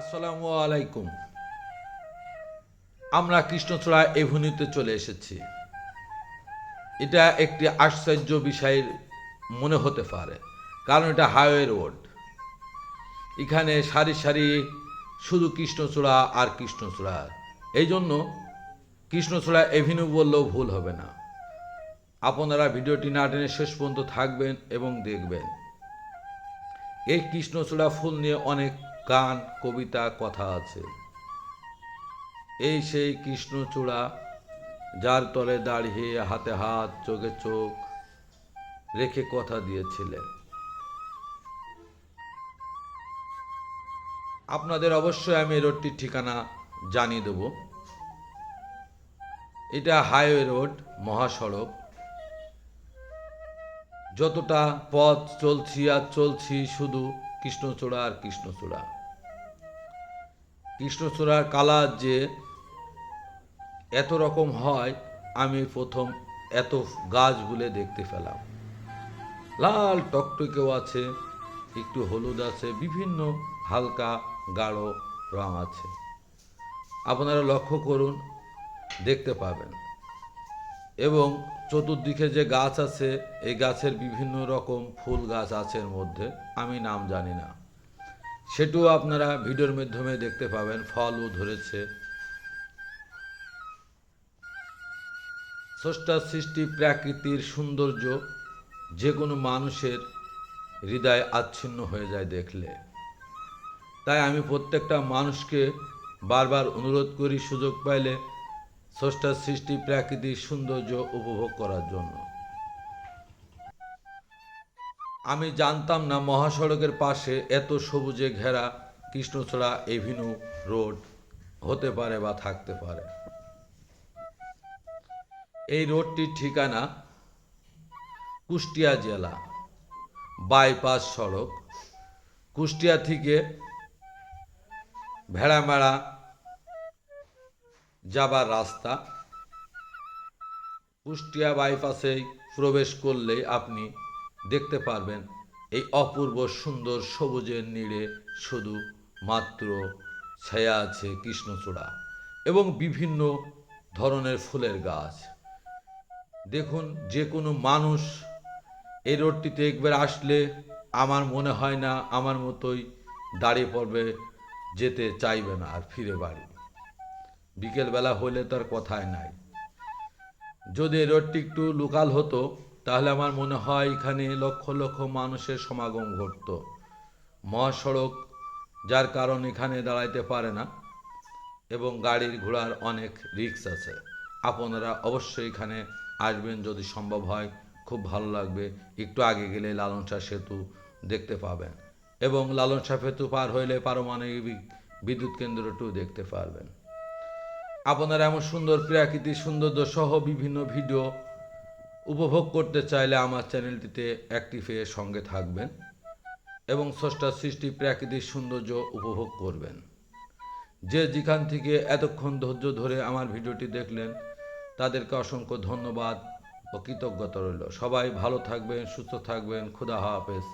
আসসালামু আলাইকুম। আমরা কৃষ্ণচূড়া এভিনিউতে চলে এসেছি। এটা একটি আশ্চর্য বিষয়ের মনে হতে পারে, কারণ এটা হাইওয়ে রোড। এখানে সারি সারি শুধু কৃষ্ণচূড়া আর কৃষ্ণচূড়া। এই জন্য কৃষ্ণচূড়া এভিনিউ বললেও ভুল হবে না। আপনারা ভিডিওটি না টেনে শেষ পর্যন্ত থাকবেন এবং দেখবেন। এই কৃষ্ণচূড়া ফুল নিয়ে অনেক গান, কবিতা, কথা আছে। এই সেই কৃষ্ণচূড়া, যার তলে দাঁড়িয়ে হাতে হাত, চোখে চোখ রেখে কথা দিয়েছিলেন। আপনাদের অবশ্যই আমি রোডটির ঠিকানা জানিয়ে দেব। এটা হাইওয়ে রোড, মহাসড়ক। যতটা পথ চলছি আর চলছি শুধু কৃষ্ণচূড়া আর কৃষ্ণচূড়া। কৃষ্ণচূড়ার কালার যে এত রকম হয়, আমি প্রথম এত গাছ বলে দেখতে পেলাম। লাল টকটকেও আছে, একটু হলুদ আছে, বিভিন্ন হালকা গাঢ় রং আছে। আপনারা লক্ষ্য করুন, দেখতে পাবেন। এবং চতুর্দিকে যে গাছ আছে, এই গাছের বিভিন্ন রকম ফুল গাছ আছে এর মধ্যে, আমি নাম জানি না। সেটিও আপনারা ভিডিওর মাধ্যমে দেখতে পাবেন, ফলও ধরেছে। স্রষ্টার সৃষ্টি প্রাকৃতির সৌন্দর্য যে কোনো মানুষের হৃদয় আচ্ছিন্ন হয়ে যায় দেখলে। তাই আমি প্রত্যেকটা মানুষকে বারবার অনুরোধ করি সুযোগ পাইলে স্রষ্টার সৃষ্টি প্রাকৃতিক সৌন্দর্য উপভোগ করার জন্য। আমি জানতাম না মহাসড়কের পাশে এত সবুজে ঘেরা কৃষ্ণচূড়া এভিনিউ রোড হতে পারে বা থাকতে পারে। এই রোডটির ঠিকানা কুষ্টিয়া জেলা, বাইপাস সড়ক। কুষ্টিয়া থেকে ভেড়ামেড়া যাবার রাস্তা। কুষ্টিয়া বাইপাসেই প্রবেশ করলেই আপনি দেখতে পারবেন এই অপূর্ব সুন্দর সবুজের নীড়ে শুধু মাত্র ছায়া আছে কৃষ্ণচূড়া এবং বিভিন্ন ধরনের ফুলের গাছ। দেখুন, যে কোনো মানুষ এই রোডটিতে একবার আসলে আমার মনে হয় না আমার মতোই দাঁড়িয়ে পড়বে, যেতে চাইবে না আর ফিরে বাড়ি। বিকেলবেলা হলে তার কথাই নাই। যদি এই রোডটি একটু লোকাল হতো তাহলে আমার মনে হয় এখানে লক্ষ লক্ষ মানুষের সমাগম ঘটতো। মহাসড়ক, যার কারণ এখানে দাঁড়াইতে পারে না, এবং গাড়ির ঘোড়ার অনেক রিস্ক আছে। আপনারা অবশ্যই এখানে আসবেন, যদি সম্ভব হয়, খুব ভালো লাগবে। একটু আগে গেলে লালন শাহ সেতু দেখতে পাবেন, এবং লালন সেতু পার হইলে পারমাণবিক বিদ্যুৎ কেন্দ্রটিও দেখতে পারবেন। আপনারা এমন সুন্দর প্রাকৃতিক সৌন্দর্য সহ বিভিন্ন ভিডিও উপভোগ করতে চাইলে আমার চ্যানেলটিতে অ্যাক্টিভ হয়ে সঙ্গে থাকবেন এবং স্রষ্টার সৃষ্টি প্রাকৃতিক সৌন্দর্য উপভোগ করবেন। যে যেখান থেকে এতক্ষণ ধৈর্য ধরে আমার ভিডিওটি দেখলেন, তাদেরকে অসংখ্য ধন্যবাদ ও কৃতজ্ঞতা রইল। সবাই ভালো থাকবেন, সুস্থ থাকবেন, খুদা হাফেজ।